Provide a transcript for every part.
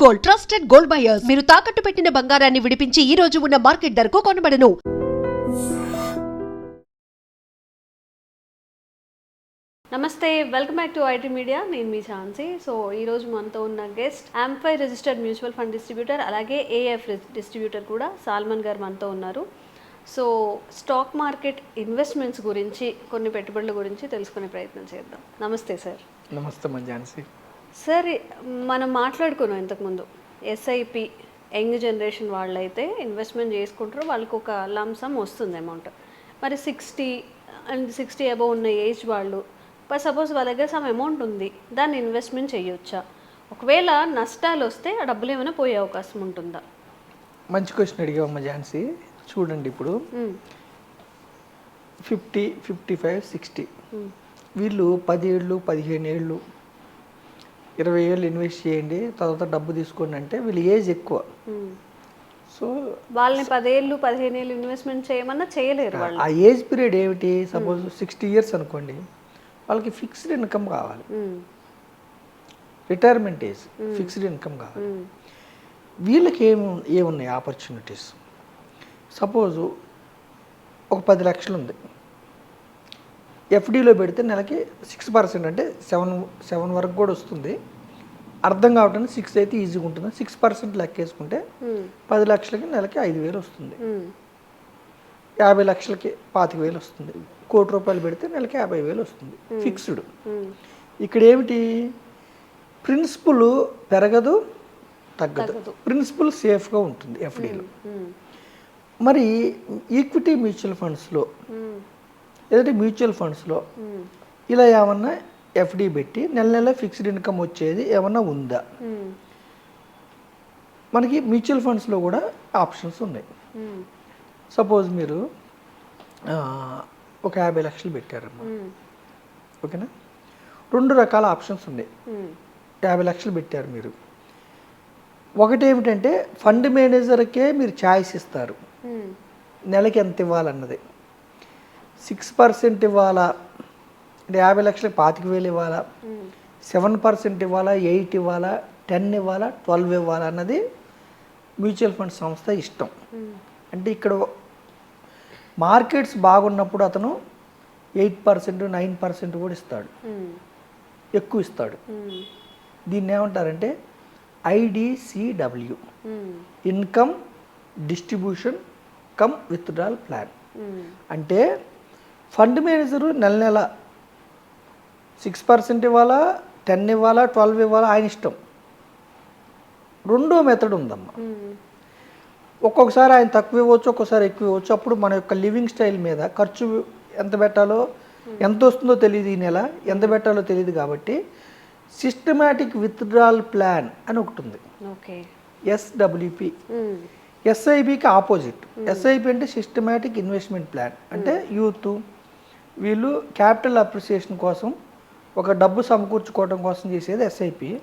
Gold trusted gold buyers మీరు తాకట్టు పెట్టిన బంగారాన్ని విడిపించి ఈ రోజు ఉన్న మార్కెట్ ధరకు కొనబడను. నమస్తే welcome back to IT media నేను మీ ఝాన్సీ. సో ఈరోజు మనతో ఉన్న guest AMFI registered mutual fund distributor అలాగే ఏఎఫ్ డిస్ట్రిబ్యూటర్ కూడా సాల్మన్ గారు మనతో ఉన్నారు. సో స్టాక్ మార్కెట్ ఇన్వెస్ట్మెంట్స్ గురించి కొన్ని పెట్టుబడుల గురించి తెలుసుకునే ప్రయత్నం చేద్దాం. నమస్తే సార్ నమస్తే మంజాన్సీ సార్ మనం మాట్లాడుకున్నాం ఇంతకుముందు. ఎస్ఐపి యంగ్ జనరేషన్ వాళ్ళైతే ఇన్వెస్ట్మెంట్ చేసుకుంటారు వాళ్ళకి ఒక లంసమ్ వస్తుంది అమౌంట్ మరి సిక్స్టీ అండ్ సిక్స్టీ అబవ్ ఉన్న ఏజ్ వాళ్ళు సపోజ్ వాళ్ళ దగ్గర సమ్ అమౌంట్ ఉంది దాన్ని ఇన్వెస్ట్మెంట్ చేయొచ్చా? ఒకవేళ నష్టాలు వస్తే ఆ డబ్బులు ఏమైనా పోయే అవకాశం ఉంటుందా? మంచి క్వశ్చన్ అడిగావమ్మ ఝాన్సీ. చూడండి ఇప్పుడు. ఫిఫ్టీ ఫిఫ్టీ ఫైవ్ సిక్స్టీ వీళ్ళు పది ఏళ్ళు పదిహేను ఏళ్ళు ఇరవై ఏళ్ళు ఇన్వెస్ట్ చేయండి తర్వాత డబ్బు తీసుకోండి అంటే వీళ్ళ ఏజ్ ఎక్కువ. సో వాళ్ళని పదేళ్ళు పదిహేను ఏళ్ళు ఇన్వెస్ట్మెంట్ చేయమన్నా చేయలేరు వాళ్ళు. ఆ ఏజ్ పీరియడ్ ఏమిటి? సపోజ్ సిక్స్టీ ఇయర్స్ అనుకోండి వాళ్ళకి ఫిక్స్డ్ ఇన్కమ్ కావాలి. రిటైర్మెంట్ ఏజ్ ఫిక్స్డ్ ఇన్కమ్ కావాలి. వీళ్ళకి ఏమి ఏమున్నాయి? ఆపర్చునిటీస్. సపోజు ఒక పది లక్షలు ఉంది ఎఫ్డీలో పెడితే నెలకి సిక్స్ పర్సెంట్ అంటే సెవెన్ సెవెన్ వరకు కూడా వస్తుంది. అర్థం కావడానికి సిక్స్ అయితే ఈజీగా ఉంటుంది సిక్స్ పర్సెంట్ లెక్కేసుకుంటే. పది లక్షలకి నెలకి ఐదు వేలు వస్తుంది. యాభై లక్షలకి పాతిక వేలు వస్తుంది. కోటి రూపాయలు పెడితే నెలకి యాభై వేలు వస్తుంది. ఫిక్స్డ్. ఇక్కడ ఏమిటి? ప్రిన్సిపల్ పెరగదు తగ్గదు. ప్రిన్సిపల్ సేఫ్గా ఉంటుంది ఎఫ్డీలో. మరి ఈక్విటీ మ్యూచువల్ ఫండ్స్లో ఏదంటే మ్యూచువల్ ఫండ్స్లో. ఇలా ఏమన్నా ఎఫ్డి పెట్టి నెల నెల ఫిక్స్డ్ ఇన్కమ్ వచ్చేది ఏమన్నా ఉందా. మనకి మ్యూచువల్ ఫండ్స్లో కూడా ఆప్షన్స్ ఉన్నాయి. సపోజ్ మీరు ఒక యాభై లక్షలు పెట్టారమ్మా మ్మ్. ఓకేనా రెండు రకాల ఆప్షన్స్ ఉన్నాయి. యాభై లక్షలు పెట్టారు మీరు ఒకటి ఏమిటంటే ఫండ్ మేనేజర్కే మీరు ఛాయిస్ ఇస్తారు. నెలకి ఎంత ఇవ్వాలన్నది సిక్స్ పర్సెంట్ ఇవ్వాలా? అంటే యాభై లక్షలకు పాతిక వేలు ఇవ్వాలా? సెవెన్ పర్సెంట్ ఇవ్వాలా? ఎయిట్ ఇవ్వాలా? టెన్ ఇవ్వాలా? ట్వెల్వ్ ఇవ్వాలా? అన్నది మ్యూచువల్ ఫండ్ సంస్థ ఇష్టం. అంటే ఇక్కడ మార్కెట్స్ బాగున్నప్పుడు అతను ఎయిట్ పర్సెంట్ నైన్ పర్సెంట్ కూడా ఇస్తాడు. ఎక్కువ ఇస్తాడు. దీన్ని ఏమంటారంటే IDCW income distribution cum withdrawal plan. అంటే ఫండ్ మేనేజరు నెల నెల సిక్స్ పర్సెంట్ ఇవ్వాలా టెన్ ఇవ్వాలా ట్వెల్వ్ ఇవ్వాలా ఆయన ఇష్టం. రెండో మెథడ్ ఉందమ్మా. మ్మ్. ఒక్కొక్కసారి ఆయన తక్కువ ఇవ్వచ్చు ఒక్కొక్కసారి ఎక్కువ ఇవ్వచ్చు. అప్పుడు మన యొక్క లివింగ్ స్టైల్ మీద ఖర్చు ఎంత పెట్టాలో ఎంత వస్తుందో తెలియదు ఈ నెల ఎంత పెట్టాలో తెలియదు కాబట్టి సిస్టమాటిక్ విత్డ్రాల్ ప్లాన్ అని ఒకటి ఉంది. ఎస్డబ్ల్యూపి. ఎస్ఐబికి ఆపోజిట్. ఎస్ఐపి అంటే సిస్టమాటిక్ ఇన్వెస్ట్మెంట్ ప్లాన్. అంటే యూత్ వీళ్ళు క్యాపిటల్ అప్రిసియేషన్ కోసం ఒక డబ్బు సమకూర్చుకోవడం కోసం చేసేది ఎస్ఐపి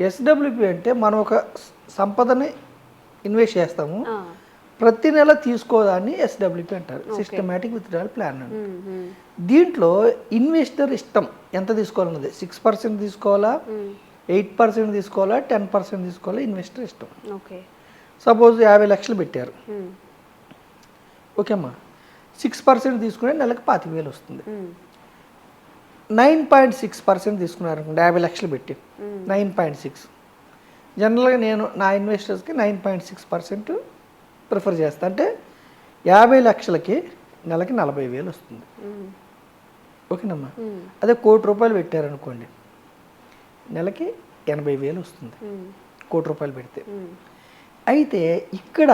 ఎస్డబ్ల్యూపి అంటే మనం ఒక సంపదని ఇన్వెస్ట్ చేస్తాము. ప్రతి నెల తీసుకోదాన్ని ఎస్డబ్ల్యూపి అంటారు. Systematic withdrawal plan. మ్మ్. దీంట్లో ఇన్వెస్టర్ ఇష్టం ఎంత తీసుకోవాలన్నది? సిక్స్ పర్సెంట్ తీసుకోవాలా. ఎయిట్ పర్సెంట్ తీసుకోవాలా? టెన్ పర్సెంట్ తీసుకోవాలా? ఇన్వెస్టర్ ఇష్టం. ఓకే. సపోజ్ యాభై లక్షలు పెట్టారు. ఓకే అమ్మా. సిక్స్ పర్సెంట్ తీసుకునే నెలకు పాతిక వేలు వస్తుంది. నైన్ పాయింట్ సిక్స్ పర్సెంట్ తీసుకున్నారు అనుకోండి యాభై లక్షలు పెట్టి నైన్ పాయింట్ సిక్స్ జనరల్గా నేను నా ఇన్వెస్టర్స్కి nine point six percent prefer చేస్తాను అంటే యాభై లక్షలకి నెలకి నలభై వేలు వస్తుంది మ్మ్. ఓకేనమ్మా మ్మ్. అదే కోటి రూపాయలు పెట్టారనుకోండి నెలకి ఎనభై వేలు వస్తుంది. కోటి రూపాయలు పెడితే. అయితే ఇక్కడ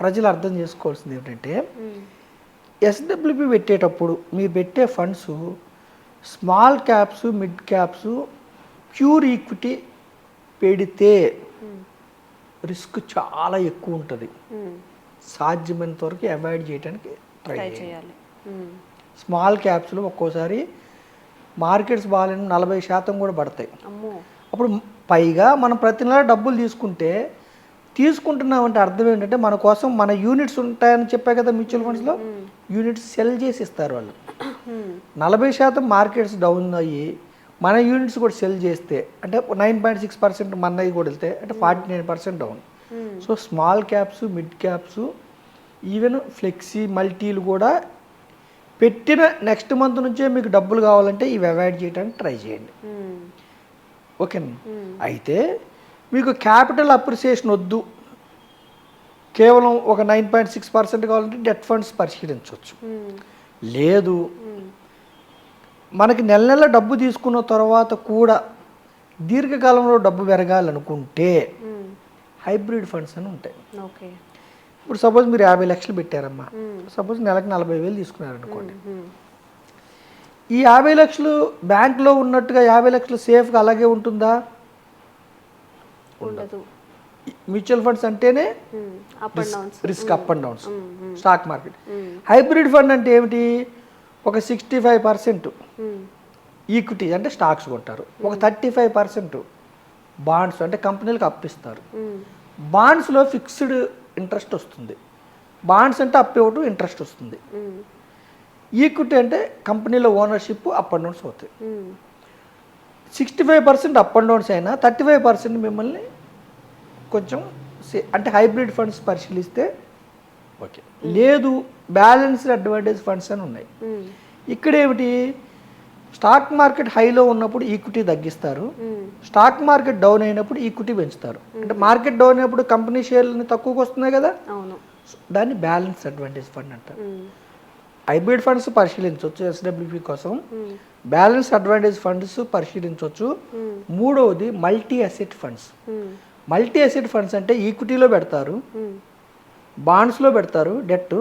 ప్రజలు అర్థం చేసుకోవాల్సింది ఏమిటంటే. ఎస్డబ్ల్యూపి పెట్టేటప్పుడు మీరు పెట్టే funds small caps mid caps pure equity పెడితే. రిస్క్ చాలా ఎక్కువ ఉంటుంది మ్మ్. సాధ్యమైనంత వరకు అవాయిడ్ చేయడానికి ట్రై చేయాలి. స్మాల్ క్యాప్స్లో ఒక్కోసారి మార్కెట్స్ బాగాలేని నలభై శాతం కూడా పడతాయి అప్పుడు పైగా మనం ప్రతి నెల డబ్బులు తీసుకుంటే తీసుకుంటున్నామంటే అర్థం ఏంటంటే మన కోసం మన యూనిట్స్ ఉంటాయని చెప్పా కదా మ్యూచువల్ ఫండ్స్లో? యూనిట్స్ సెల్ చేసి ఇస్తారు వాళ్ళు. నలభై శాతం మార్కెట్స్ డౌన్ అయ్యి మన యూనిట్స్ కూడా సెల్ చేస్తే అంటే నైన్ పాయింట్ సిక్స్ పర్సెంట్ మనది కూడా వెళ్తే అంటే forty nine percent down. So small caps mid caps even flexi మల్టీలు కూడా పెట్టిన నెక్స్ట్ మంత్ నుంచే మీకు డబ్బులు కావాలంటే ఇవి అవాయిడ్ చేయడానికి ట్రై చేయండి. ఓకేనా? అయితే మీకు క్యాపిటల్ అప్రిసియేషన్ వద్దు కేవలం ఒక నైన్ పాయింట్ సిక్స్ పర్సెంట్ కావాలంటే డెట్ ఫండ్స్ పరిశీలించవచ్చు మ్మ్. లేదు మ్మ్. మనకి నెల నెల డబ్బు తీసుకున్న తర్వాత కూడా దీర్ఘకాలంలో డబ్బు పెరగాలనుకుంటే మ్మ్. హైబ్రిడ్ ఫండ్స్ అని ఉంటాయి ఓకే ఇప్పుడు సపోజ్ మీరు యాభై లక్షలు పెట్టారమ్మా మ్మ్. సపోజ్ నెలకు నలభై వేలు తీసుకున్నారనుకోండి. ఈ యాభై లక్షలు బ్యాంక్లో ఉన్నట్టుగా యాభై లక్షలు సేఫ్గా అలాగే ఉంటుందా మ్యూచువల్ ఫండ్స్ అంటేనే downs risk up and downs stock market. Hybrid fund అంటే ఏమిటి? ఒక సిక్స్టీ ఫైవ్ పర్సెంట్ ఈక్విటీ అంటే స్టాక్స్ కొంటారు. ఒక థర్టీ ఫైవ్ పర్సెంట్ బాండ్స్ అంటే కంపెనీలకు అప్పిస్తారు. బాండ్స్లో ఫిక్స్డ్ ఇంట్రెస్ట్ వస్తుంది. బాండ్స్ అంటే అప్ ఇవ్వటం ఇంట్రెస్ట్ వస్తుంది. ఈక్విటీ అంటే కంపెనీలో ఓనర్షిప్ అప్ అండ్ డౌన్స్ అవుతాయి. Sixty five percent up and downs అయినా థర్టీ ఫైవ్ పర్సెంట్ మిమ్మల్ని కొంచెం సే- అంటే హైబ్రిడ్ ఫండ్స్ పరిశీలిస్తే ఓకే. లేదు బ్యాలెన్స్డ్ అడ్వాంటేజ్ ఫండ్స్ అని ఉన్నాయి. ఇక్కడ ఏమిటి స్టాక్ మార్కెట్ హైలో ఉన్నప్పుడు ఈక్విటీ తగ్గిస్తారు. స్టాక్ మార్కెట్ డౌన్ అయినప్పుడు ఈక్విటీ పెంచుతారు. అంటే మార్కెట్ డౌన్ అయినప్పుడు కంపెనీ షేర్లు తక్కువకి వస్తున్నాయి కదా? అవును. దాన్ని బ్యాలెన్స్ అడ్వాంటేజ్ ఫండ్ అంటారు. హైబ్రిడ్ ఫండ్స్ పరిశీలించవచ్చు ఎస్డబ్ల్యూపీ కోసం. బ్యాలెన్స్ అడ్వాంటేజ్ ఫండ్స్ పరిశీలించవచ్చు. మూడవది multi asset funds. Multi asset funds అంటే ఈక్విటీలో పెడతారు. బాండ్స్లో పెడతారు డెట్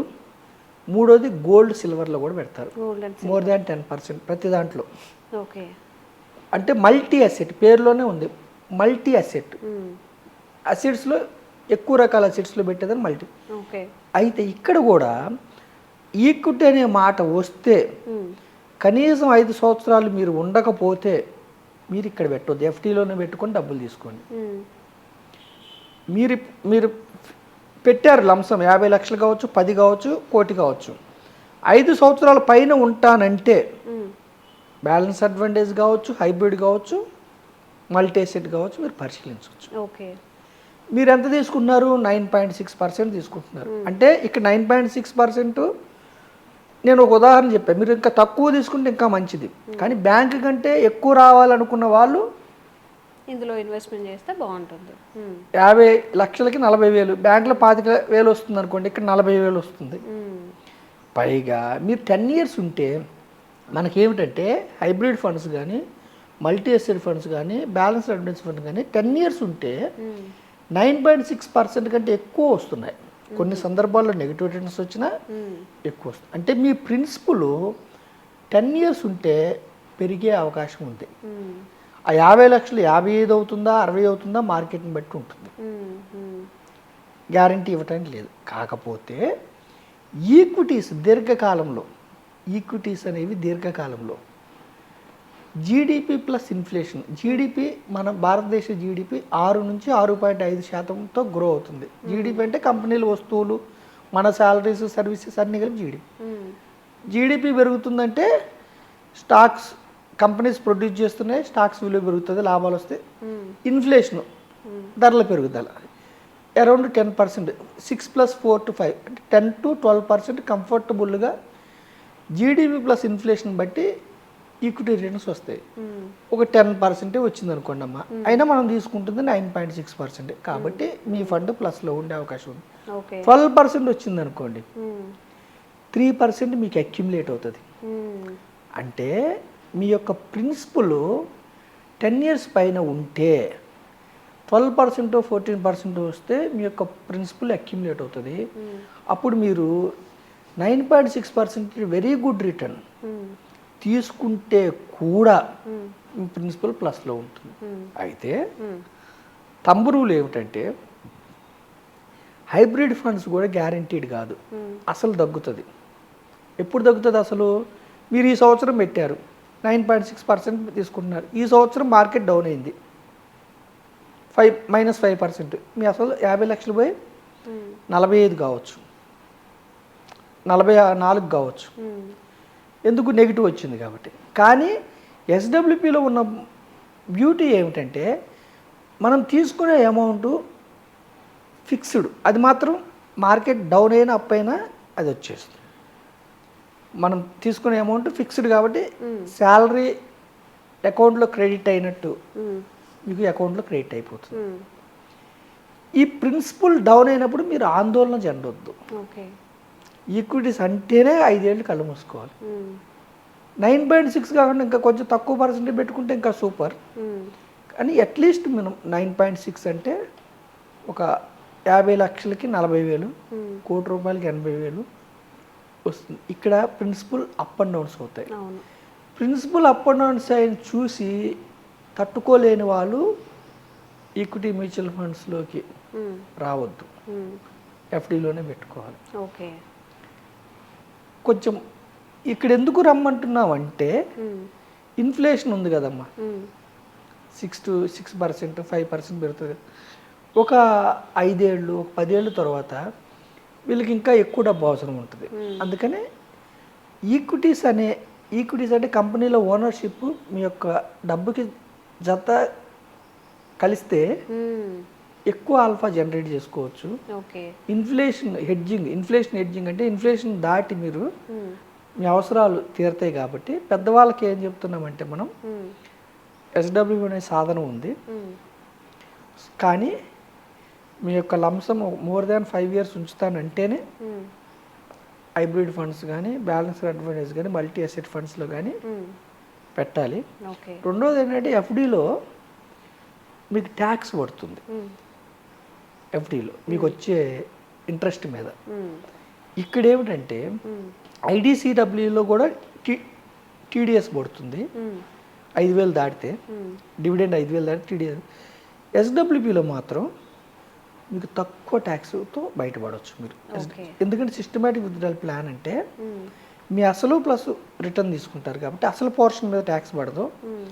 మూడోది గోల్డ్ సిల్వర్లో కూడా పెడతారు. మోర్ దాన్ టెన్ పర్సెంట్ ప్రతి దాంట్లో. ఓకే. అంటే మల్టీ అసెట్ పేరులోనే ఉంది. Multi asset. అసెట్స్లో ఎక్కువ రకాల అసెట్స్లో పెట్టేదని మల్టీ. ఓకే. అయితే ఇక్కడ కూడా ఈక్విటీ అనే మాట వస్తే. కనీసం ఐదు సంవత్సరాలు మీరు ఉండకపోతే మీరు ఇక్కడ పెట్టొద్దు. ఎఫ్టీలోనే పెట్టుకొని డబ్బులు తీసుకోండి. మీరు మీరు పెట్టారు లంసం యాభై లక్షలు కావచ్చు పది కావచ్చు కోటి కావచ్చు. ఐదు సంవత్సరాల పైన ఉంటానంటే. బ్యాలెన్స్ అడ్వాంటేజ్ కావచ్చు హైబ్రిడ్ కావచ్చు మల్టీ సెట్ కావచ్చు మీరు పరిశీలించవచ్చు. ఓకే. మీరు ఎంత తీసుకున్నారు? నైన్ పాయింట్ సిక్స్ పర్సెంట్ తీసుకుంటున్నారు. అంటే ఇక్కడ నైన్ పాయింట్ సిక్స్ పర్సెంట్ నేను ఒక ఉదాహరణ చెప్పాను మీరు ఇంకా తక్కువ తీసుకుంటే ఇంకా మంచిది. కానీ బ్యాంక్ కంటే ఎక్కువ రావాలనుకున్న వాళ్ళు ఇందులో ఇన్వెస్ట్మెంట్ చేస్తే బాగుంటుంది. యాభై లక్షలకి నలభై వేలు బ్యాంకులో పాతిక వేలు వస్తుంది అనుకోండి ఇక్కడ నలభై వేలు వస్తుంది. పైగా మీరు టెన్ ఇయర్స్ ఉంటే మనకేమిటంటే హైబ్రిడ్ ఫండ్స్ కానీ మల్టీ ఎస్టెడ్ ఫండ్స్ కానీ బ్యాలెన్స్ అడ్వాన్స్ ఫండ్ కానీ టెన్ ఇయర్స్ ఉంటే. నైన్ పాయింట్ సిక్స్ పర్సెంట్ కంటే ఎక్కువ వస్తున్నాయి కొన్ని సందర్భాల్లో నెగిటివ్ రిటర్న్స్ వచ్చినా. ఎక్కువ వస్తుంది అంటే మీ ప్రిన్సిపల్ టెన్ ఇయర్స్ ఉంటే పెరిగే అవకాశం ఉంది. ఆ యాభై లక్షలు యాభై ఐదు అవుతుందా అరవై అవుతుందా మార్కెట్ని బట్టి ఉంటుంది. గ్యారంటీ ఇవ్వటానికి లేదు. కాకపోతే ఈక్విటీస్ దీర్ఘకాలంలో ఈక్విటీస్ అనేవి దీర్ఘకాలంలో జీడిపి ప్లస్ ఇన్ఫ్లేషన్ జీడిపి మన భారతదేశ జీడిపి ఆరు నుంచి ఆరు పాయింట్ ఐదు శాతంతో గ్రో అవుతుంది. జీడిపి అంటే కంపెనీల వస్తువులు మన శాలరీస్ సర్వీసెస్ అన్నీ కలిపి జీడిపి. జీడిపి పెరుగుతుందంటే స్టాక్స్ కంపెనీస్ ప్రొడ్యూస్ చేస్తున్నాయి స్టాక్స్ విలువ పెరుగుతుంది లాభాలు వస్తాయి. ఇన్ఫ్లేషన్ ధరల పెరుగుదల. Around ten percent six plus four to five అంటే టెన్ టు ట్వెల్వ్ పర్సెంట్ కంఫర్టబుల్గా జీడిపి ప్లస్ ఇన్ఫ్లేషన్ బట్టి ఈక్విటీ రిటర్న్స్ వస్తాయి. మ్మ్. ఒక టెన్ పర్సెంటే వచ్చింది అనుకోండి అమ్మా. అయినా మనం తీసుకుంటుంది నైన్ పాయింట్ సిక్స్ పర్సెంట్ కాబట్టి మీ ఫండ్ ప్లస్లో ఉండే అవకాశం ఉంది. ట్వెల్వ్ పర్సెంట్ వచ్చింది అనుకోండి. త్రీ పర్సెంట్ మీకు అక్యుములేట్ అవుతుంది. అంటే మీ యొక్క ప్రిన్సిపల్ టెన్ ఇయర్స్ పైన ఉంటే ట్వెల్వ్ పర్సెంట్ ఫోర్టీన్ పర్సెంట్ వస్తే మీ యొక్క ప్రిన్సిపల్ అక్యుములేట్ అవుతుంది మ్మ్. అప్పుడు మీరు nine point six percent very good return. తీసుకుంటే కూడా మ్మ్. మీ ప్రిన్సిపల్ ప్లస్లో ఉంటుంది మ్మ్. అయితే. తంబు రూల్ ఏమిటంటే హైబ్రిడ్ ఫండ్స్ కూడా గ్యారంటీడ్ కాదు. అసలు తగ్గుతుంది ఎప్పుడు తగ్గుతుంది అసలు మీరు ఈ సంవత్సరం పెట్టారు నైన్ పాయింట్ సిక్స్ పర్సెంట్ తీసుకుంటున్నారు. ఈ సంవత్సరం మార్కెట్ డౌన్ అయింది. Five minus five percent. మీ అసలు యాభై లక్షలు పోయి. నలభై ఐదు కావచ్చు. నలభై నాలుగు కావచ్చు. ఎందుకు నెగిటివ్ వచ్చింది కాబట్టి? కానీ ఎస్డబ్ల్యూపిలో ఉన్న బ్యూటీ ఏమిటంటే మనం తీసుకునే అమౌంట్ ఫిక్స్డ్. అది మాత్రం మార్కెట్ డౌన్ అయినా అప్ అయినా అది వచ్చేస్తుంది. మనం తీసుకునే అమౌంట్ ఫిక్స్డ్ కాబట్టి శాలరీ అకౌంట్లో క్రెడిట్ అయినట్టు మ్మ్. మీకు అకౌంట్లో క్రెడిట్ అయిపోతుంది మ్మ్. ఈ ప్రిన్సిపల్ డౌన్ అయినప్పుడు మీరు ఆందోళన చెందొద్దు ఓకే ఈక్విటీస్ అంటేనే ఐదేళ్ళు కళ్ళు మూసుకోవాలి. నైన్ పాయింట్ సిక్స్ కాకుండా ఇంకా కొంచెం తక్కువ పర్సెంటేజ్ పెట్టుకుంటే ఇంకా సూపర్ మ్మ్. కానీ అట్లీస్ట్ మనం నైన్ పాయింట్ సిక్స్ అంటే ఒక యాభై లక్షలకి నలభై వేలు. కోటి రూపాయలకి ఎనభై వేలు వస్తుంది ఇక్కడ ప్రిన్సిపల్ అప్ అండ్ డౌన్స్ అవుతాయి ప్రిన్సిపల్ అప్ అండ్ డౌన్స్ అయిన చూసి తట్టుకోలేని వాళ్ళు ఈక్విటీ మ్యూచువల్ ఫండ్స్లోకి. రావద్దు. ఎఫ్డీలోనే పెట్టుకోవాలి ఓకే కొంచెం ఇక్కడ ఎందుకు రమ్మంటున్నామంటే మ్మ్. ఇన్ఫ్లేషన్ ఉంది కదమ్మా మ్మ్. Six to six percent five percent పెరుగుతుంది ఒక ఐదేళ్ళు ఒక పదేళ్ళు తర్వాత వీళ్ళకి ఇంకా ఎక్కువ డబ్బు అవసరం ఉంటుంది అందుకని ఈక్విటీస్ అనే ఈక్విటీస్ అంటే కంపెనీలో ఓనర్షిప్ మీ యొక్క డబ్బుకి జత కలిస్తే. ఎక్కువ ఆల్ఫా జనరేట్ చేసుకోవచ్చు ఇన్ఫ్లేషన్ హెడ్జింగ్ ఇన్ఫ్లేషన్ హెడ్జింగ్ అంటే ఇన్ఫ్లేషన్ దాటి మీరు. మీ అవసరాలు తీరుతాయి కాబట్టి పెద్దవాళ్ళకి ఏం చెప్తున్నామంటే మనం. ఎస్డబ్ల్యూ అనే సాధనం ఉంది. కానీ మీ యొక్క lump sum more than five years ఉంచుతానంటేనే. Hybrid funds కానీ బ్యాలెన్స్డ్ అడ్వాంటేజ్ కానీ మల్టీ అసెట్ ఫండ్స్లో కానీ. పెట్టాలి రెండోది ఏంటంటే ఎఫ్డీలో మీకు ట్యాక్స్ పడుతుంది. ఎఫ్డీలో మీకు వచ్చే ఇంట్రెస్ట్ మీద మ్మ్. ఇక్కడ ఏమిటంటే. ఐడిసిడబ్ల్యూలో కూడా టీ టీడీఎస్ పడుతుంది. ఐదు వేలు దాటితే. డివిడెండ్ ఐదు వేలు దాటి టీడీఎస్ ఎస్డబ్ల్యూపీలో మాత్రం మీకు తక్కువ ట్యాక్స్తో బయటపడవచ్చు మీరు. ఎందుకంటే సిస్టమేటిక్ విత్డ్రాల్ ప్లాన్ అంటే మ్మ్. మీ అసలు ప్లస్ రిటర్న్ తీసుకుంటారు కాబట్టి అసలు పోర్షన్ మీద ట్యాక్స్ పడదు మ్మ్.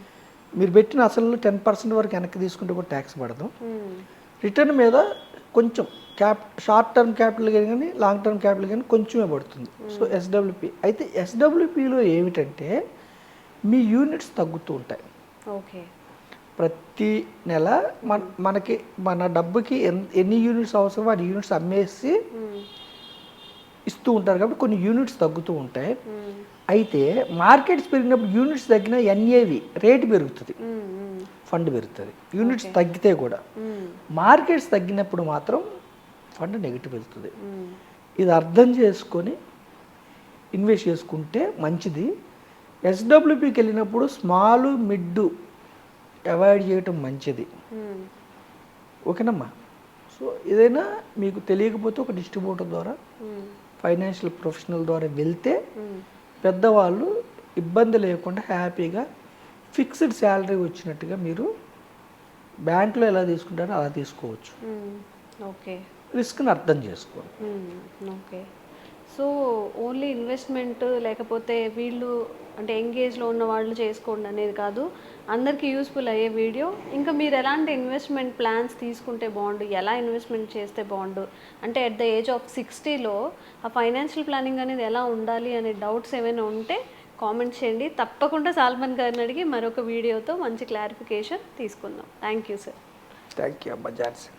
మీరు పెట్టిన అసలు టెన్ పర్సెంట్ వరకు వెనక్కి తీసుకుంటే కూడా ట్యాక్స్ పడదు. రిటర్న్ మీద కొంచెం క్యాప్ షార్ట్ టర్మ్ క్యాపిటల్ కానీ లాంగ్ టర్మ్ క్యాపిటల్ కానీ కొంచెమే పడుతుంది సో ఎస్డబ్ల్యూపీ అయితే ఎస్డబ్ల్యూపీలో ఏమిటంటే మీ యూనిట్స్ తగ్గుతూ ఉంటాయి ఓకే ప్రతి నెల మన మనకి మన డబ్బుకి ఎన్- ఎన్ని యూనిట్స్ అవసరమో అన్ని యూనిట్స్ అమ్మేసి మ్మ్. ఇస్తూ ఉంటారు కాబట్టి కొన్ని యూనిట్స్ తగ్గుతూ ఉంటాయి. అయితే మార్కెట్స్ పెరిగినప్పుడు యూనిట్స్ తగ్గిన ఎన్ఏవి రేటు పెరుగుతుంది. ఫండ్ పెరుగుతుంది యూనిట్స్ తగ్గితే కూడా. మార్కెట్స్ తగ్గినప్పుడు మాత్రం ఫండ్ నెగిటివ్ వెళ్తుంది. ఇది అర్థం చేసుకొని ఇన్వెస్ట్ చేసుకుంటే మంచిది ఎస్డబ్ల్యూపీకి వెళ్ళినప్పుడు స్మాల్ మిడ్ అవాయిడ్ చేయటం మంచిది మ్మ్. ఓకేనమ్మా సో ఏదైనా మీకు తెలియకపోతే ఒక డిస్ట్రిబ్యూటర్ ద్వారా. ఫైనాన్షియల్ ప్రొఫెషనల్ ద్వారా వెళ్తే. పెద్దవాళ్ళు ఇబ్బంది లేకుండా హ్యాపీగా ఫిక్స్డ్ శాలరీ వచ్చినట్టుగా మీరు బ్యాంకులో ఎలా తీసుకుంటారో అలా తీసుకోవచ్చు. ఓకే రిస్క్ని అర్థం చేసుకోండి. ఓకే సో ఓన్లీ ఇన్వెస్ట్మెంట్ లేకపోతే వీళ్ళు అంటే ఎంగేజ్లో ఉన్న వాళ్ళు చేసుకోండి అనేది కాదు అందరికీ యూస్ఫుల్ అయ్యే వీడియో ఇంకా మీరు ఎలాంటి ఇన్వెస్ట్మెంట్ ప్లాన్స్ తీసుకుంటే బాగుండు? ఎలా ఇన్వెస్ట్మెంట్ చేస్తే బాగుండు? అంటే అట్ ద ఏజ్ ఆఫ్ సిక్స్టీలో ఆ ఫైనాన్షియల్ ప్లానింగ్ అనేది ఎలా ఉండాలి అనే డౌట్స్ ఏమైనా ఉంటే కామెంట్ చేయండి. తప్పకుండా సాల్మన్ గారిని అడిగి మరొక వీడియోతో మంచి క్లారిఫికేషన్ తీసుకుందాం. Thank you sir thank you అమ్మా జాన్సీ.